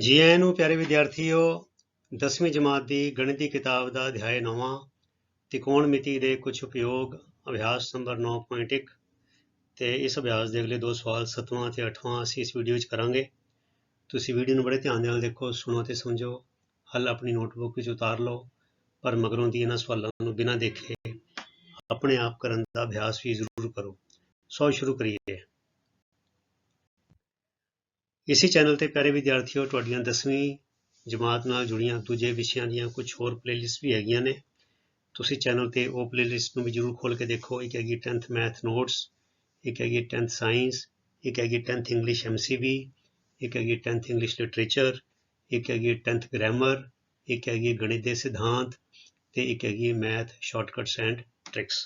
ਜੀ ਆਇਆਂ ਨੂੰ ਪਿਆਰੇ ਵਿਦਿਆਰਥੀਓ 10ਵੀਂ ਜਮਾਤ ਦੀ ਗਣਿਤ ਦੀ ਕਿਤਾਬ ਦਾ ਅਧਿਆਇ 9ਵਾਂ ਤਿਕੋਣਮਿਤੀ ਦੇ ਕੁਝ ਉਪਯੋਗ, ਅਭਿਆਸ ਨੰਬਰ 9.1 ਤੇ ਇਸ ਅਭਿਆਸ ਦੇ ਅਗਲੇ ਦੋ ਸਵਾਲ 7ਵਾਂ ਤੇ 8ਵਾਂ ਅਸੀਂ ਇਸ ਵੀਡੀਓ ਵਿੱਚ ਕਰਾਂਗੇ। ਤੁਸੀਂ ਵੀਡੀਓ ਨੂੰ ਬੜੇ ਧਿਆਨ ਦੇ ਨਾਲ ਦੇਖੋ, ਸੁਣੋ ਤੇ ਸਮਝੋ। ਹੱਲ ਆਪਣੀ ਨੋਟਬੁੱਕ ਵਿੱਚ ਉਤਾਰ ਲਓ, ਪਰ ਮਗਰੋਂ ਦੀ ਇਹਨਾਂ ਸਵਾਲਾਂ ਨੂੰ ਬਿਨਾਂ ਦੇਖੇ ਆਪਣੇ ਆਪ ਕਰਨ ਦਾ ਅਭਿਆਸ ਵੀ ਜ਼ਰੂਰ ਕਰੋ। ਸੋ ਸ਼ੁਰੂ ਕਰੀਏ। ਇਸੇ ਚੈਨਲ ਤੇ ਪਿਆਰੇ ਵਿਦਿਆਰਥੀਓ, ਤੁਹਾਡੀਆਂ 10ਵੀਂ ਜਮਾਤ ਨਾਲ ਜੁੜੀਆਂ ਦੂਜੇ ਵਿਸ਼ਿਆਂ ਦੀਆਂ ਕੁਝ ਹੋਰ ਪਲੇਲਿਸਟ ਵੀ ਹੈਗੀਆਂ ਨੇ। ਤੁਸੀਂ ਚੈਨਲ ਤੇ ਉਹ ਪਲੇਲਿਸਟ ਨੂੰ ਵੀ ਜਰੂਰ ਖੋਲ ਕੇ ਦੇਖੋ। ਇੱਕ ਹੈਗੀ 10th ਮੈਥ ਨੋਟਸ ਇੱਕ ਹੈਗੀ 10th ਸਾਇੰਸ ਇੱਕ ਹੈਗੀ 10th ਇੰਗਲਿਸ਼ ਐਮਸੀਬੀ ਇੱਕ ਹੈਗੀ 10th ਇੰਗਲਿਸ਼ ਲਿਟਰੇਚਰ ਇੱਕ ਹੈਗੀ 10th ਗ੍ਰਾਮਰ ਇੱਕ ਹੈਗੀ ਗਣਿਤ ਦੇ ਸਿਧਾਂਤ ਤੇ ਇੱਕ ਹੈਗੀ math shortcuts and tricks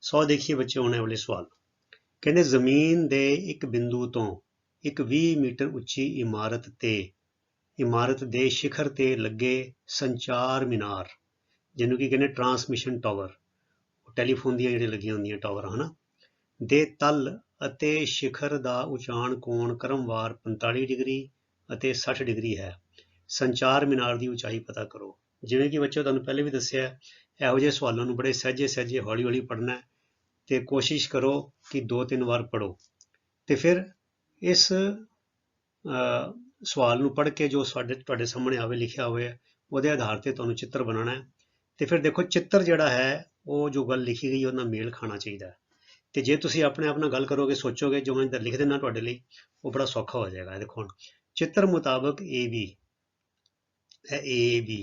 so ਦੇਖੀਏ ਬੱਚੇ ਆਉਣ ਵਾਲੇ ਸਵਾਲ। ਕਹਿੰਦੇ ਜ਼ਮੀਨ ਦੇ ਇੱਕ ਬਿੰਦੂ ਤੋਂ ਇੱਕ 20 ਮੀਟਰ ਉੱਚੀ ਇਮਾਰਤ ਤੇ, ਇਮਾਰਤ ਦੇ ਸਿਖਰ ਤੇ ਲੱਗੇ ਸੰਚਾਰ ਮੀਨਾਰ, ਜਿਹਨੂੰ ਕੀ ਕਹਿੰਦੇ ਟਰਾਂਸਮਿਸ਼ਨ ਟਾਵਰ। ਟੈਲੀਫੋਨ ਦੀਆਂ ਜਿਹੜੇ ਲੱਗੀਆਂ ਹੁੰਦੀਆਂ ਟਾਵਰ, ਹਨਾ? ਦੇ ਤਲ ਅਤੇ ਸਿਖਰ ਦਾ ਉਚਾਣ ਕੋਣ ਕ੍ਰਮਵਾਰ 45 ਡਿਗਰੀ ਅਤੇ 60 ਡਿਗਰੀ ਹੈ। ਸੰਚਾਰ ਮੀਨਾਰ ਦੀ ਉਚਾਈ ਪਤਾ ਕਰੋ। ਜਿਵੇਂ ਕਿ ਬੱਚਿਓ ਤੁਹਾਨੂੰ ਪਹਿਲੇ ਵੀ ਦੱਸਿਆ, ਇਹੋ ਜਿਹੇ ਸਵਾਲਾਂ ਨੂੰ ਬੜੇ ਸਹਿਜੇ ਸਹਿਜੇ ਹੌਲੀ ਹੌਲੀ ਪੜ੍ਹਨਾ ਤੇ ਕੋਸ਼ਿਸ਼ ਕਰੋ ਕਿ ਦੋ ਤਿੰਨ ਵਾਰ ਪੜੋ ਤੇ ਫਿਰ ਇਸ ਸਵਾਲ ਨੂੰ ਪੜ੍ਹ ਕੇ ਜੋ ਸਾਡੇ, ਤੁਹਾਡੇ ਸਾਹਮਣੇ ਆਵੇ, ਲਿਖਿਆ ਹੋਇਆ ਉਹਦੇ ਆਧਾਰ ਤੇ ਤੁਹਾਨੂੰ ਚਿੱਤਰ ਬਣਾਉਣਾ ਹੈ। ਤੇ ਫਿਰ ਦੇਖੋ, ਚਿੱਤਰ ਜਿਹੜਾ ਹੈ, ਉਹ ਜੋ ਗੱਲ ਲਿਖੀ ਗਈ ਉਹਨਾਂ ਮੇਲ ਖਾਣਾ ਚਾਹੀਦਾ ਹੈ। ਤੇ ਜੇ ਤੁਸੀਂ ਆਪਣੇ ਆਪ ਨਾਲ ਗੱਲ ਕਰੋਗੇ, ਸੋਚੋਗੇ ਜੋ ਮੈਂ ਇੱਧਰ ਲਿਖ ਦੇਣਾ ਤੁਹਾਡੇ ਲਈ, ਉਹ ਬੜਾ ਸੌਖਾ ਹੋ ਜਾਏਗਾ। ਦੇਖੋ ਹੁਣ, ਚਿੱਤਰ ਮੁਤਾਬਕ AB ਹੈ AB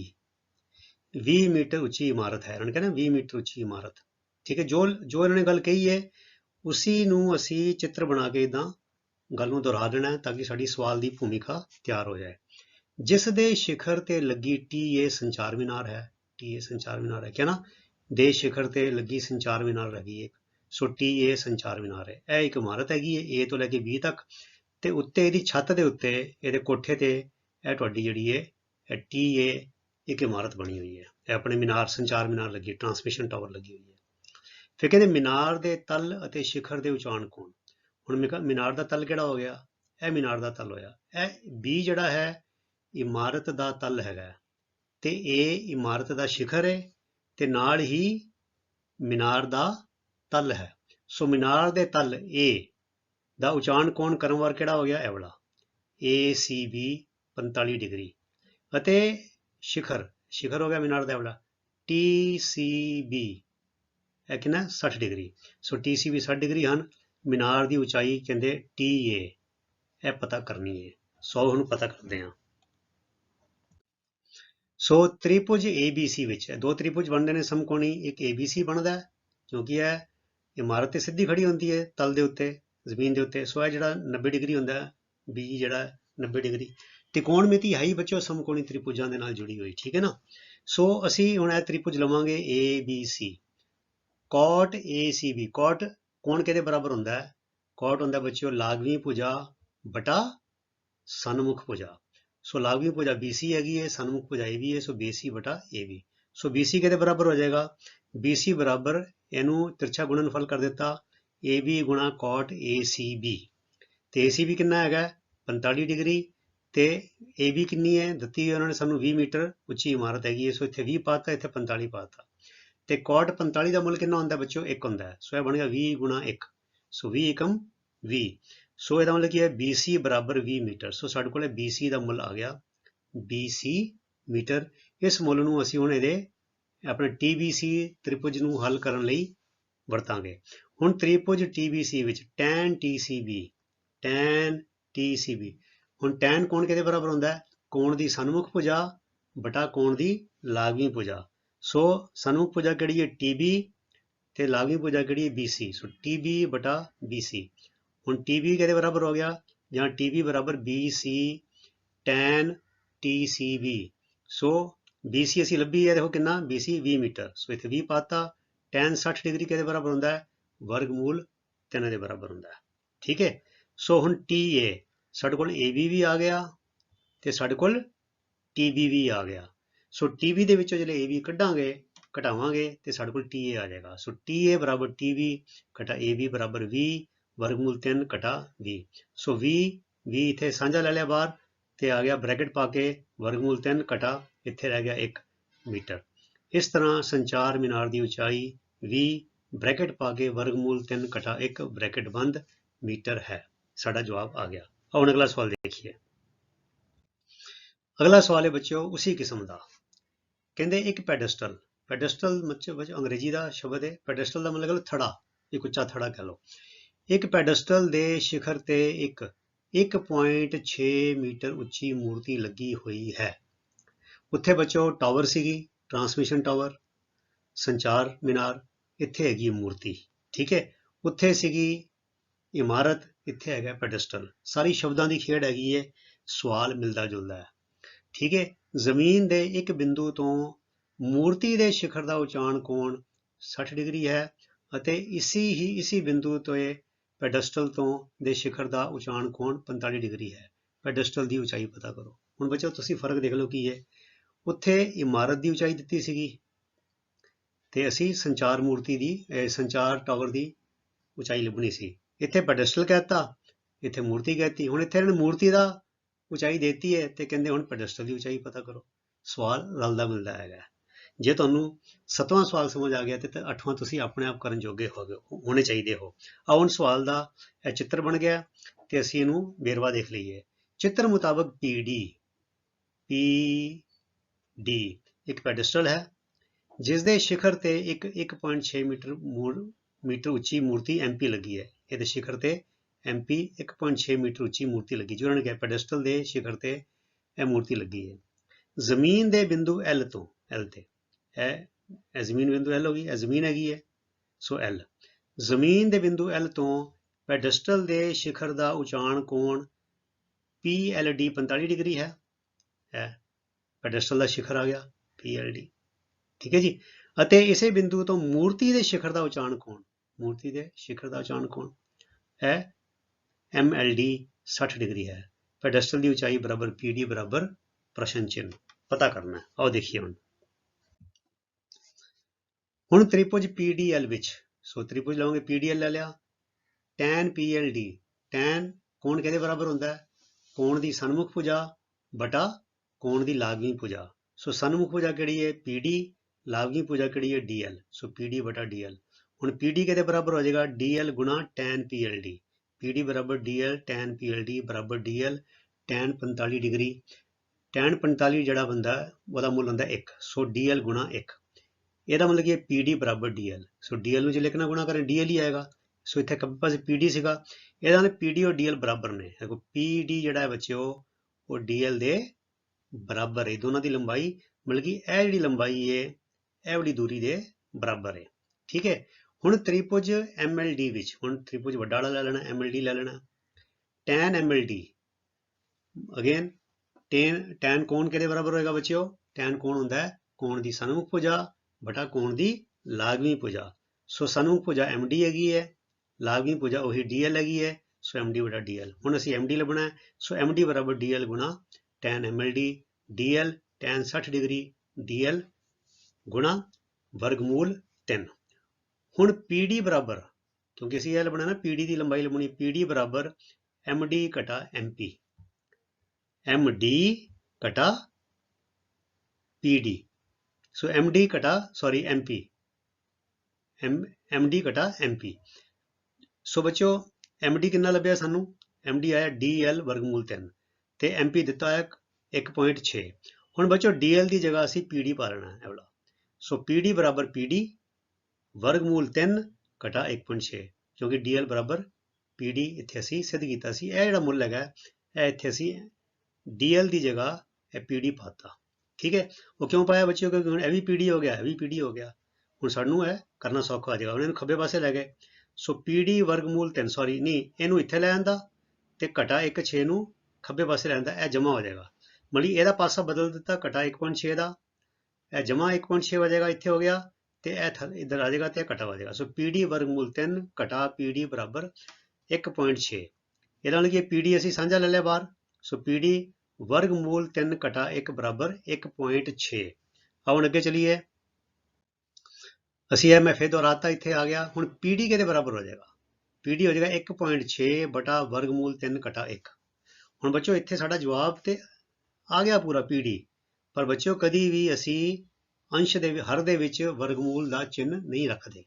20 ਮੀਟਰ ਉੱਚੀ ਇਮਾਰਤ ਹੈ। ਇਹਨਾਂ ਨੇ ਕਹਿੰਦੇ 20 ਮੀਟਰ ਉੱਚੀ ਇਮਾਰਤ। ਠੀਕ ਹੈ, ਜੋ ਜੋ ਇਹਨਾਂ ਨੇ ਗੱਲ ਕਹੀ ਹੈ, ਉਸੇ ਨੂੰ ਅਸੀਂ ਚਿੱਤਰ ਬਣਾ ਕੇ ਇਦਾਂ ਗੱਲ ਨੂੰ ਦੁਹਰਾ ਦੇਣਾ ਤਾਂ ਕਿ ਸਾਡੀ ਸਵਾਲ ਦੀ ਭੂਮਿਕਾ ਤਿਆਰ ਹੋ ਜਾਏ। ਜਿਸ ਦੇ ਸਿਖਰ ਤੇ ਲੱਗੀ ਟੀਏ ਸੰਚਾਰ ਮੀਨਾਰ ਹੈ ਟੀਏ ਸੰਚਾਰ ਮੀਨਾਰ ਹੈ ਕਿਹਾ ਨਾ? ਦੇ ਸਿਖਰ ਤੇ ਲੱਗੀ ਸੰਚਾਰ ਮੀਨਾਰ ਹੈਗੀ ਹੈ ਸੋ ਟੀਏ ਸੰਚਾਰ ਮੀਨਾਰ ਹੈ। ਇਹ ਇੱਕ ਇਮਾਰਤ ਹੈਗੀ ਹੈ ਏ ਤੋਂ ਲੈ ਕੇ 20 ਤੱਕ। ਤੇ ਉੱਤੇ ਇਹਦੀ ਛੱਤ ਦੇ ਉੱਤੇ, ਇਹਦੇ ਕੋਠੇ ਤੇ ਇਹ ਤੁਹਾਡੀ ਜਿਹੜੀ ਹੈ, ਇਹ ਟੀਏ ਇੱਕ ਇਮਾਰਤ ਬਣੀ ਹੋਈ ਹੈ। ਇਹ ਆਪਣੇ ਮੀਨਾਰ, ਸੰਚਾਰ ਮੀਨਾਰ ਲੱਗੀ ਟਰਾਂਸਮਿਸ਼ਨ ਟਾਵਰ ਲੱਗੀ ਹੋਈ ਹੈ। ਫਿਰ ਕਹਿੰਦੇ ਮੀਨਾਰ ਦੇ ਤਲ ਅਤੇ ਸਿਖਰ ਦੇ ਉਚਾਣ ਕੋਣ? ਹੁਣ ਮੀਨਾਰ ਦਾ ਤਲ ਕਿਹੜਾ ਹੋ ਗਿਆ? ਇਹ ਮੀਨਾਰ ਦਾ ਤਲ ਹੋਇਆ। ਇਹ B ਜਿਹੜਾ ਹੈ, ਇਮਾਰਤ ਦਾ ਤਲ ਹੈਗਾ ਤੇ ਇਹ ਇਮਾਰਤ ਦਾ ਸਿਖਰ ਹੈ ਤੇ ਨਾਲ ਹੀ ਮੀਨਾਰ ਦਾ ਤਲ ਹੈ। ਸੋ ਮੀਨਾਰ ਦੇ ਤਲ A ਦਾ ਉਚਾਣ ਕੋਣ ਕਰਮਵਾਰ ਕਿਹੜਾ ਹੋ ਗਿਆ? ਇਹ ਵਾਲਾ। ACB 45 degree. ਅਤੇ ਸਿਖਰ ਸਿਖਰ ਹੋ ਗਿਆ ਮੀਨਾਰ ਦਾ ਵਾਲਾ। TCB ਇਹ ਕਿੰਨਾ? 60 ਡਿਗਰੀ। ਸੋ TCB 60 ਡਿਗਰੀ ਹਨ। ਮੀਨਾਰ ਦੀ ਉਚਾਈ ਕਹਿੰਦੇ ਟੀ ਏ। ਇਹ ਪਤਾ ਕਰਨੀ ਹੈ ਸੋ ਹੁਣ ਪਤਾ ਕਰਦੇ ਹਾਂ ਸੋ ਤ੍ਰਿਭੁਜ ABC ਵਿੱਚ ਦੋ ਤ੍ਰਿਭੁਜ ਬਣਦੇ ਨੇ ਸਮਕੋਣੀ, ਇੱਕ ABC ਬਣਦਾ ਕਿਉਂਕਿ ਇਹ ਇਮਾਰਤ ਤੇ ਸਿੱਧੀ ਖੜੀ ਹੁੰਦੀ ਹੈ ਤਲ ਦੇ ਉੱਤੇ, ਜ਼ਮੀਨ ਦੇ ਉੱਤੇ। ਸੋ ਇਹ ਜਿਹੜਾ 90 ਡਿਗਰੀ ਹੁੰਦਾ ਹੈ, B ਜਿਹੜਾ 90 ਡਿਗਰੀ। ਤਿਕੋਣ ਮਿਤੀ ਹੈ ਹੀ ਬੱਚੋ ਸਮਕੋਣੀ ਤ੍ਰਿਭੁਜਾਂ ਦੇ ਨਾਲ ਜੁੜੀ ਹੋਈ, ਠੀਕ ਹੈ ਨਾ? ਸੋ ਅਸੀਂ ਹੁਣ ਇਹ ਤ੍ਰਿਭੁਜ ਲਵਾਂਗੇ ABC cot ACB cot ਕੌਣ ਕਿਹਦੇ ਬਰਾਬਰ ਹੁੰਦਾ ਹੈ? cot ਹੁੰਦਾ ਬੱਚਿਓ, ਲਾਗਵੀਂ ਭੁਜਾ ਬਟਾ ਸਨਮੁਖ ਭੁਜਾ। ਸੋ ਲਾਗਵੀਂ ਭੁਜਾ BC ਹੈਗੀ ਹੈ ਸਨਮੁਖ ਭੁਜਾ AB ਹੈ ਸੋ BC ਬਟਾ AB ਸੋ BC ਕਿਹਦੇ ਬਰਾਬਰ ਹੋ ਜਾਏਗਾ? BC ਬਰਾਬਰ ਇਹਨੂੰ ਤਿਰਛਾ ਗੁਣਨਫਲ ਕਰ ਦਿੱਤਾ। AB ਗੁਣਾ cot ACB ਤੇ ACB ਕਿੰਨਾ ਹੈਗਾ? 45 ਡਿਗਰੀ। ਤੇ AB ਕਿੰਨੀ ਹੈ? ਦਿੱਤੀ ਉਹਨਾਂ ਨੇ ਸਾਨੂੰ 20 ਮੀਟਰ ਉੱਚੀ ਇਮਾਰਤ ਹੈਗੀ ਹੈ ਸੋ ਇੱਥੇ 20 ਪਾਤਾ, ਇੱਥੇ 45 ਪਾਤਾ। ਤੇ cot 45 ਦਾ ਮੁੱਲ ਕਿੰਨਾ ਹੁੰਦਾ ਬੱਚਿਓ? 1 ਹੁੰਦਾ। ਸੋ ਇਹ ਬਣ ਗਿਆ 20 ਗੁਣਾ 1 ਸੋ 20 ਇਕਮ 20 ਸੋ ਇਹਦਾ ਮਤਲਬ ਕੀ ਹੈ? BC ਬਰਾਬਰ 20 ਮੀਟਰ। ਸੋ ਸਾਡੇ ਕੋਲ BC ਦਾ ਮੁੱਲ ਆ ਗਿਆ। BC metre. ਇਸ ਮੁੱਲ ਨੂੰ ਅਸੀਂ ਹੁਣ ਇਹਦੇ ਆਪਣੇ TBC ਤ੍ਰਿਭੁਜ ਨੂੰ ਹੱਲ ਕਰਨ ਲਈ ਵਰਤਾਂਗੇ। ਹੁਣ ਤ੍ਰਿਭੁਜ TBC ਵਿੱਚ tan TCB tan TCB ਹੁਣ tan ਕੋਣ ਕਿਹਦੇ ਬਰਾਬਰ ਹੁੰਦਾ? ਹੈ ਕੋਣ ਦੀ ਸਨਮੁਖ ਭੁਜਾ ਬਟਾ ਕੋਣ ਦੀ ਲਾਗਵੀਂ ਭੁਜਾ। ਸੋ ਸਾਨੂੰ ਭੁਜਾ ਕਿਹੜੀ ਹੈ? TB ਤੇ ਲਾਗਵੀਂ ਭੁਜਾ ਕਿਹੜੀ ਹੈ? BC ਸੋ TB ਬਟਾ BC ਹੁਣ TB ਕਿਹਦੇ ਬਰਾਬਰ ਹੋ ਗਿਆ? ਜਾਂ TB ਬਰਾਬਰ BC tan TCB ਸੋ BC ਅਸੀਂ ਲੱਭੀ ਹੈ, ਦੇਖੋ ਕਿੰਨਾ? BC 20 metre. ਸੋ ਇੱਥੇ 20 ਪਾਤਾ। Tan 60 ਡਿਗਰੀ ਕਿਹਦੇ ਬਰਾਬਰ ਹੁੰਦਾ ਹੈ? ਵਰਗਮੂਲ 3 ਦੇ ਬਰਾਬਰ ਹੁੰਦਾ ਹੈ। ਠੀਕ ਹੈ? ਸੋ ਹੁਣ TA ਸਾਡੇ ਕੋਲ AB ਵੀ ਆ ਗਿਆ ਤੇ ਸਾਡੇ ਕੋਲ TB ਵੀ ਆ ਗਿਆ। ਸੋ TB ਦੇ ਵਿੱਚੋਂ ਜਿਹੜੇ AB ਕੱਢਾਂਗੇ, ਘਟਾਵਾਂਗੇ ਤੇ ਸਾਡੇ ਕੋਲ TA ਆ ਜਾਏਗਾ। ਸੋ TA ਬਰਾਬਰ TB ਘਟਾ AB ਬਰਾਬਰ 20 ਵਰਗਮੂਲ 3 ਘਟਾ 20 ਸੋ 20 20 ਇੱਥੇ ਸਾਂਝਾ ਲੈ ਲਿਆ ਬਾਹਰ ਤੇ ਆ ਗਿਆ ਬ੍ਰੈਕਟ ਪਾ ਕੇ ਵਰਗਮੂਲ 3 ਘਟਾ, ਇੱਥੇ ਰਹਿ ਗਿਆ 1 ਮੀਟਰ। ਇਸ ਤਰ੍ਹਾਂ ਸੰਚਾਰ ਮੀਨਾਰ ਦੀ ਉਚਾਈ 20 ਬ੍ਰੈਕਟ ਪਾ ਕੇ ਵਰਗਮੂਲ 3 ਘਟਾ 1 ਬ੍ਰੈਕਟ ਬੰਦ ਮੀਟਰ ਹੈ। ਸਾਡਾ ਜਵਾਬ ਆ ਗਿਆ। ਹੁਣ ਅਗਲਾ ਸਵਾਲ ਦੇਖੀਏ। ਅਗਲਾ ਸਵਾਲ ਹੈ ਬੱਚਿਓ, ਉਸੇ ਕਿਸਮ ਦਾ। ਕਹਿੰਦੇ ਇੱਕ ਪੈਡਸਟਲ ਪੈਡਸਟਲ ਮਤਲਬ ਵਿੱਚ ਅੰਗਰੇਜ਼ੀ ਦਾ ਸ਼ਬਦ ਹੈ, ਪੈਡਸਟਲ ਦਾ ਮਤਲਬ ਥੜਾ ਇੱਕ ਉੱਚਾ ਥੜਾ ਕਹ ਲਓ। ਇੱਕ ਪੈਡਸਟਲ ਦੇ ਸਿਖਰ ਤੇ ਇੱਕ 1.6 ਮੀਟਰ ਉੱਚੀ ਮੂਰਤੀ ਲੱਗੀ ਹੋਈ ਹੈ। ਉੱਥੇ ਬੱਚੋ ਟਾਵਰ ਸੀਗੀ, ਟਰਾਂਸਮਿਸ਼ਨ ਟਾਵਰ, ਸੰਚਾਰ ਮੀਨਾਰ, ਇੱਥੇ ਹੈਗੀ ਮੂਰਤੀ, ਠੀਕ ਹੈ? ਉੱਥੇ ਸੀਗੀ ਇਮਾਰਤ, ਇੱਥੇ ਹੈਗਾ ਪੈਡਸਟਲ। ਸਾਰੀ ਸ਼ਬਦਾਂ ਦੀ ਖੇਡ ਹੈਗੀ ਹੈ, ਸਵਾਲ ਮਿਲਦਾ ਜੁਲਦਾ ਹੈ। ਠੀਕ ਹੈ, ਜ਼ਮੀਨ ਦੇ ਇੱਕ ਬਿੰਦੂ ਤੋਂ ਮੂਰਤੀ ਦੇ ਸਿਖਰ ਦਾ ਉਚਾਣ ਕੋਣ 60 ਡਿਗਰੀ ਹੈ ਅਤੇ ਇਸੀ ਹੀ ਇਸੀ ਬਿੰਦੂ ਤੋਂ ਇਹ ਪੈਡਸਟਲ ਤੋਂ ਦੇ ਸਿਖਰ ਦਾ ਉਚਾਣ ਕੋਣ 45 ਡਿਗਰੀ ਹੈ। ਪੈਡਸਟਲ ਦੀ ਉਚਾਈ ਪਤਾ ਕਰੋ। ਹੁਣ ਬੱਚੋ ਤੁਸੀਂ ਫ਼ਰਕ ਦੇਖ ਲਓ ਕੀ ਹੈ। ਉੱਥੇ ਇਮਾਰਤ ਦੀ ਉਚਾਈ ਦਿੱਤੀ ਸੀਗੀ ਤੇ ਅਸੀਂ ਸੰਚਾਰ ਮੂਰਤੀ ਦੀ ਸੰਚਾਰ ਟਾਵਰ ਦੀ ਉਚਾਈ ਲੱਭਣੀ ਸੀ। ਇੱਥੇ ਪੈਡਸਟਲ ਕਹਿਤਾ ਇੱਥੇ ਮੂਰਤੀ ਕਹਿਤੀ ਹੁਣ ਇੱਥੇ ਇਹਨਾਂ ਨੇ ਮੂਰਤੀ ਦਾ ਉਚਾਈ ਦੇਤੀ ਹੈ ਤੇ ਕਹਿੰਦੇ ਹੁਣ ਪੈਡਸਟਲ ਦੀ ਉਚਾਈ ਪਤਾ ਕਰੋ। ਸਵਾਲ ਰਲਦਾ ਮਿਲਦਾ ਹੈਗਾ। ਜੇ ਤੁਹਾਨੂੰ ਸਤਵਾਂ ਸਵਾਲ ਸਮਝ ਆ ਗਿਆ ਤੇ ਅੱਠਵਾਂ ਤੁਸੀਂ ਆਪਣੇ ਆਪ ਕਰਨ ਜੋਗੇ ਹੋਗੇ ਹੋਣੇ ਚਾਹੀਦੇ ਹੋ। ਆਹ ਹੁਣ ਸਵਾਲ ਦਾ ਇਹ ਚਿੱਤਰ ਬਣ ਗਿਆ ਤੇ ਅਸੀਂ ਇਹਨੂੰ ਵੇਰਵਾ ਦੇਖ ਲਈਏ। ਚਿੱਤਰ ਮੁਤਾਬਕ PD PD ਇੱਕ ਪੈਡਸਟਲ ਹੈ ਜਿਸ ਦੇ ਸਿਖਰ ਤੇ ਇੱਕ 1.6 ਮੀਟਰ ਮੂਰ ਮੀਟਰ ਉੱਚੀ ਮੂਰਤੀ MP ਲੱਗੀ ਹੈ। ਇਹਦੇ ਸਿਖਰ ਤੇ MP 1.6 ਮੀਟਰ ਉੱਚੀ ਮੂਰਤੀ ਲੱਗੀ, ਜੋ ਉਹਨਾਂ ਨੇ ਕਿਹਾ ਪੈਡਸਟਲ ਦੇ ਸਿਖਰ ਤੇ ਇਹ ਮੂਰਤੀ ਲੱਗੀ ਹੈ। ਜ਼ਮੀਨ ਦੇ ਬਿੰਦੂ L ਤੋਂ L ਤੇ। ਇਹ ਜ਼ਮੀਨ ਬਿੰਦੂ L ਹੋ ਗਈ, ਇਹ ਜ਼ਮੀਨ ਹੈਗੀ ਹੈ, ਸੋ L ਜ਼ਮੀਨ ਦੇ ਬਿੰਦੂ L ਤੋਂ ਪੈਡਸਟਲ ਦੇ ਸਿਖਰ ਦਾ ਉਚਾਣ ਕੋਣ PLD 45 ਡਿਗਰੀ ਹੈ। ਹੈ ਪੈਡਸਟਲ ਦਾ ਸਿਖਰ ਆ ਗਿਆ PLD ਠੀਕ ਹੈ ਜੀ? ਅਤੇ ਇਸੇ ਬਿੰਦੂ ਤੋਂ ਮੂਰਤੀ ਦੇ ਸਿਖਰ ਦਾ ਉਚਾਣ ਕੋਣ, ਮੂਰਤੀ ਦੇ ਸਿਖਰ ਦਾ ਉਚਾਣ ਕੋਣ ਹੈ MLD 60 ਡਿਗਰੀ ਹੈ। ਪੈਡਸਟਲ ਦੀ ਉਚਾਈ ਬਰਾਬਰ PD ਬਰਾਬਰ ਪ੍ਰਸ਼ਨ ਚਿੰਨ ਪਤਾ ਕਰਨਾ ਹੈ। ਆਓ ਦੇਖੀਏ ਹੁਣ। ਹੁਣ ਤ੍ਰਿਭੁਜ PDL ਵਿੱਚ, ਸੋ ਤ੍ਰਿਭੁਜ ਲਵਾਂਗੇ PDL ਲੈ ਲਿਆ। tan PLD tan ਕੋਣ ਕਿਹਦੇ ਬਰਾਬਰ ਹੁੰਦਾ ਹੈ? ਕੋਣ ਦੀ ਸਨਮੁਖ ਭੁਜਾ ਬਟਾ ਕੋਣ ਦੀ ਲਾਗਵੀ ਭੁਜਾ। ਸੋ ਸਨਮੁਖ ਭੁਜਾ ਕਿਹੜੀ ਹੈ? PD ਲਾਗਵੀਂ ਭੁਜਾ ਕਿਹੜੀ ਹੈ? DL ਸੋ PD ਬਟਾ DL ਹੁਣ PD ਕਿਹਦੇ ਬਰਾਬਰ ਹੋ ਜਾਏਗਾ? DL ਗੁਣਾ tan PLD PD ਬਰਾਬਰ DL tan PLD ਬਰਾਬਰ DL tan 45 ਡਿਗਰੀ। tan 45 ਜਿਹੜਾ ਬੰਦਾ, ਉਹਦਾ ਮੁੱਲ ਹੁੰਦਾ 1 ਸੋ DL ਗੁਣਾ 1 ਇਹਦਾ ਮਤਲਬ ਕਿ PD ਬਰਾਬਰ DL ਸੋ DL ਨੂੰ ਜੇ ਲਿਖਣਾ ਗੁਣਾ ਕरें DL ਹੀ ਆਏਗਾ। ਸੋ ਇੱਥੇ ਖੱਬੇ ਪਾਸੇ PD ਸੀਗਾ। ਇਹਦਾ ਮਤਲਬ PD ਔਰ DL ਬਰਾਬਰ ਨੇ। ਦੇਖੋ PD ਜਿਹੜਾ ਹੈ ਬੱਚਿਓ, ਉਹ DL ਦੇ ਬਰਾਬਰ ਹੈ ਦੋਨਾਂ ਦੀ ਲੰਬਾਈ, ਮਤਲਬ ਕਿ ਇਹ ਜਿਹੜੀ ਲੰਬਾਈ ਹੈ ਇਹ ਵਾਲੀ ਦੂਰੀ ਦੇ ਬਰਾਬਰ ਹੈ ਠੀਕ ਹੈ? ਹੁਣ ਤ੍ਰਿਭੁਜ MLD ਵਿੱਚ, ਹੁਣ ਤ੍ਰਿਭੁਜ ਵੱਡਾ ਵਾਲਾ ਲੈ ਲੈਣਾ MLD ਲੈ ਲੈਣਾ। tan MLD again tan tan ਕੋਣ ਕਿਹਦੇ ਬਰਾਬਰ ਹੋਏਗਾ ਬੱਚਿਓ? tan ਕੋਣ ਹੁੰਦਾ ਹੈ? ਕੋਣ ਦੀ ਸਨਮੁਖ ਭੁਜਾ ਬਟਾ ਕੋਣ ਦੀ ਲਾਗਵੀਂ ਭੁਜਾ। ਸੋ ਸਨਮੁਖ ਭੁਜਾ MD ਹੈਗੀ ਹੈ ਲਾਗਵੀਂ ਭੁਜਾ ਉਹੀ DL ਹੈਗੀ ਹੈ, ਸੋ MD ਬਟਾ DL ਹੁਣ ਅਸੀਂ MD ਲੱਭਣਾ ਹੈ, ਸੋ MD ਬਰਾਬਰ DL ਗੁਣਾ tan MLD DL tan 60 degree DL ਗੁਣਾ ਵਰਗਮੂਲ 3 ਹੁਣ PD ਬਰਾਬਰ ਕਿਉਂਕਿ ਅਸੀਂ ਇਹ ਲੱਭਣਾ ਨਾ PD ਦੀ ਲੰਬਾਈ ਲੱਭਣੀ PD ਬਰਾਬਰ MD ਘਟਾ MP MD ਘਟਾ PD ਸੋ MD ਘਟਾ ਸੌਰੀ MP M MD ਘਟਾ MP ਸੋ ਬੱਚਿਓ MD ਕਿੰਨਾ ਲੱਭਿਆ ਸਾਨੂੰ? MD ਆਇਆ DL ਵਰਗਮੂਲ 3 ਤੇ MP ਦਿੱਤਾ ਹੈ 1.6 ਹੁਣ ਬੱਚਿਓ DL ਦੀ ਜਗ੍ਹਾ ਅਸੀਂ PD ਪਾ ਲੈਣਾ ਹੈ ਇਹ ਵਾਲਾ। ਸੋ PD ਬਰਾਬਰ PD ਵਰਗਮੂਲ 3 ਘਟਾ 1.6 ਕਿਉਂਕਿ DL ਬਰਾਬਰ PD ਇੱਥੇ ਅਸੀਂ ਸਿੱਧ ਕੀਤਾ ਸੀ। ਇਹ ਜਿਹੜਾ ਮੁੱਲ ਹੈਗਾ, ਇਹ ਇੱਥੇ ਅਸੀਂ DL ਦੀ ਜਗ੍ਹਾ ਇਹ PD ਪਾਤਾ। ਠੀਕ ਹੈ? ਉਹ ਕਿਉਂ ਪਾਇਆ ਬੱਚਿਓ? ਕਿਉਂਕਿ ਹੁਣ ਇਹ ਵੀ PD ਹੋ ਗਿਆ, ਇਹ ਵੀ PD ਹੋ ਗਿਆ। ਹੁਣ ਸਾਨੂੰ ਇਹ ਕਰਨਾ ਸੌਖਾ ਹੋ ਜਾਏਗਾ। ਉਹਨਾਂ ਨੂੰ ਖੱਬੇ ਪਾਸੇ ਲੈ ਗਏ। ਸੋ PD ਵਰਗਮੂਲ 3 ਸੌਰੀ ਨਹੀਂ, ਇਹਨੂੰ ਇੱਥੇ ਲੈ ਆਂਦਾ ਤੇ ਘਟਾ 1.6 ਨੂੰ ਖੱਬੇ ਪਾਸੇ ਲੈ ਆਂਦਾ, ਇਹ ਜਮਾ ਹੋ ਜਾਏਗਾ। ਮਲੀ ਇਹਦਾ ਪਾਸਾ ਬਦਲ ਦਿੱਤਾ, ਘਟਾ 1.6 ਦਾ। ਇਹ ਜਮਾ 1.6 ਹੋ ਜਾਏਗਾ, ਇੱਥੇ ਹੋ ਗਿਆ। ਤੇ ਇਹ ਥੱਲੇ ਆ ਜਾਏਗਾ ਤੇ ਘਟਾ ਹੋ ਜਾਏਗਾ। ਸੋ PD ਵਰਗਮੂਲ 3 ਘਟਾ PD 1.6 ਇਹਦਾ ਮਤਲਬ ਕਿ PD ਅਸੀਂ ਸਾਂਝਾ ਲੈ ਲਿਆ ਬਾਹਰ। ਸੋ PD ਵਰਗਮੂਲ 3 ਘਟਾ 1 1.6 ਹੁਣ ਅੱਗੇ ਚਲੀਏ। ਅਸੀਂ ਇਹ ਮੈਂ ਫਿਰ ਦੁਹਰਾਤਾ, ਇੱਥੇ ਆ ਗਿਆ। ਹੁਣ PD ਕਿਹਦੇ ਬਰਾਬਰ ਹੋ ਜਾਏਗਾ? PD ਹੋ ਜਾਏਗਾ 1.6 ਬਟਾ ਵਰਗਮੂਲ 3 ਘਟਾ 1 ਹੁਣ ਬੱਚੋ ਇੱਥੇ ਸਾਡਾ ਜਵਾਬ ਤੇ ਆ ਗਿਆ ਪੂਰਾ ਪੀਡੀ ਪਰ ਬੱਚਿਓ, ਕਦੀ ਵੀ ਅਸੀਂ ਅੰਸ਼ ਦੇ ਹਰ ਦੇ ਵਿੱਚ ਵਰਗਮੂਲ ਦਾ ਚਿੰਨ੍ਹ ਨਹੀਂ ਰੱਖਦੇ।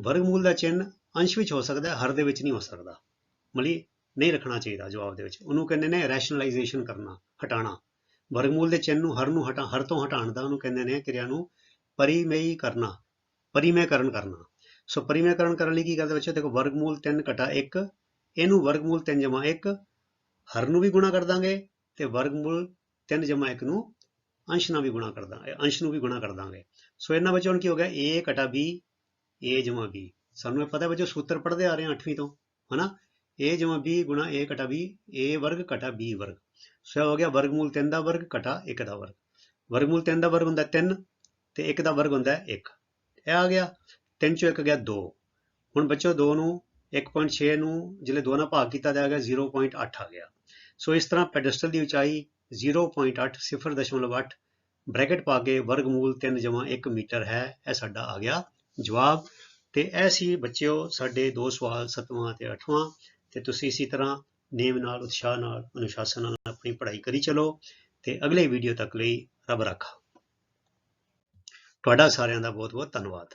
ਵਰਗਮੂਲ ਦਾ ਚਿੰਨ੍ਹ ਅੰਸ਼ ਵਿੱਚ ਹੋ ਸਕਦਾ, ਹਰ ਦੇ ਵਿੱਚ ਨਹੀਂ ਹੋ ਸਕਦਾ। ਮਲੀ, ਨਹੀਂ ਰੱਖਣਾ ਚਾਹੀਦਾ ਜਵਾਬ ਦੇ ਵਿੱਚ। ਉਹਨੂੰ ਕਹਿੰਦੇ ਨੇ ਰੈਸ਼ਨਲਾਈਜੇਸ਼ਨ ਕਰਨਾ, ਹਟਾਣਾ। ਵਰਗਮੂਲ ਦੇ ਚਿੰਨ੍ਹ ਨੂੰ ਹਰ ਨੂੰ ਹਟਾ, ਹਰ ਤੋਂ ਹਟਾਉਣ ਦਾ ਉਹਨੂੰ ਕਹਿੰਦੇ ਨੇ ਕਿਰਿਆ ਨੂੰ ਪਰਿਮੇਯੀ ਕਰਨਾ ਪਰਿਮੇਕਰਨ ਕਰਨਾ। ਸੋ ਪਰਿਮੇਕਰਨ ਕਰਨ ਲਈ ਕੀ ਕਰਦੇ ਬੱਚੇ ਦੇਖੋ ਵਰਗਮੂਲ 3 ਘਟਾ 1 ਇਹਨੂੰ ਵਰਗਮੂਲ 3 ਜਮਾ 1 ਹਰ ਨੂੰ ਵੀ ਗੁਣਾ ਕਰ ਦਾਂਗੇ ਤੇ ਵਰਗਮੂਲ 3 ਜਮਾ 1 ਨੂੰ ਅੰਸ਼ ਨਾਲ ਵੀ ਗੁਣਾ ਕਰ ਦਾਂਗੇ ਅੰਸ਼ ਨੂੰ ਵੀ ਗੁਣਾ ਕਰ ਦਾਂਗੇ ਸੋ ਇਹਨਾਂ ਵਿੱਚੋਂ ਹੁਣ ਕੀ ਹੋ ਗਿਆ a ਘਟਾ b a ਜਮਾ b ਸਾਨੂੰ ਇਹ ਪਤਾ ਹੈ ਬੱਚੋ ਸੂਤਰ ਪੜ੍ਹਦੇ ਆ ਰਹੇ ਹਾਂ 8ਵੀਂ ਤੋਂ ਹਨਾ a ਜਮਾ b ਗੁਣਾ a ਘਟਾ b a ਵਰਗ ਘਟਾ b ਵਰਗ ਸੋ ਇਹ ਹੋ ਗਿਆ ਵਰਗਮੂਲ 3 ਦਾ ਵਰਗ ਘਟਾ 1 ਦਾ ਵਰਗ ਵਰਗਮੂਲ 3 ਦਾ ਵਰਗ ਹੁੰਦਾ 3 ਤੇ 1 ਦਾ ਵਰਗ ਹੁੰਦਾ 1 ਇਹ ਆ ਗਿਆ 3 ਚੋਂ 1 ਗਿਆ 2 ਹੁਣ ਬੱਚੋ 2 ਨੂੰ 1.6 ਨੂੰ ਜਿਹੜੇ 2 ਨਾਲ ਭਾਗ ਕੀਤਾ ਜਾਏਗਾ 0.8 ਆ ਗਿਆ ਸੋ ਇਸ ਤਰ੍ਹਾਂ ਪੈਡਸਟਲ ਦੀ ਉਚਾਈ 0.8 0.8 ਬ੍ਰੈਕਟ ਪਾ ਕੇ ਵਰਗਮੂਲ 3 ਜਮਾ 1 ਮੀਟਰ ਹੈ, ਇਹ ਸਾਡਾ ਆ ਗਿਆ। ਜਵਾਬ, ਤੇ ਇਹ ਸੀ ਬੱਚਿਓ ਸਾਡੇ ਦੋ ਸਵਾਲ 7ਵਾਂ ਤੇ 8ਵਾਂ ਤੇ ਤੁਸੀਂ ਇਸੇ ਤਰ੍ਹਾਂ ਨੇਮ ਨਾਲ, ਉਤਸ਼ਾਹ ਨਾਲ, ਅਨੁਸ਼ਾਸਨ ਨਾਲ ਆਪਣੀ ਪੜ੍ਹਾਈ ਕਰੀ ਚਲੋ, ਤੇ ਅਗਲੇ ਵੀਡੀਓ ਤੱਕ ਲਈ ਰੱਬ ਰਾਖਾ। ਤੁਹਾਡਾ ਸਾਰਿਆਂ ਦਾ ਬਹੁਤ ਬਹੁਤ ਧੰਨਵਾਦ।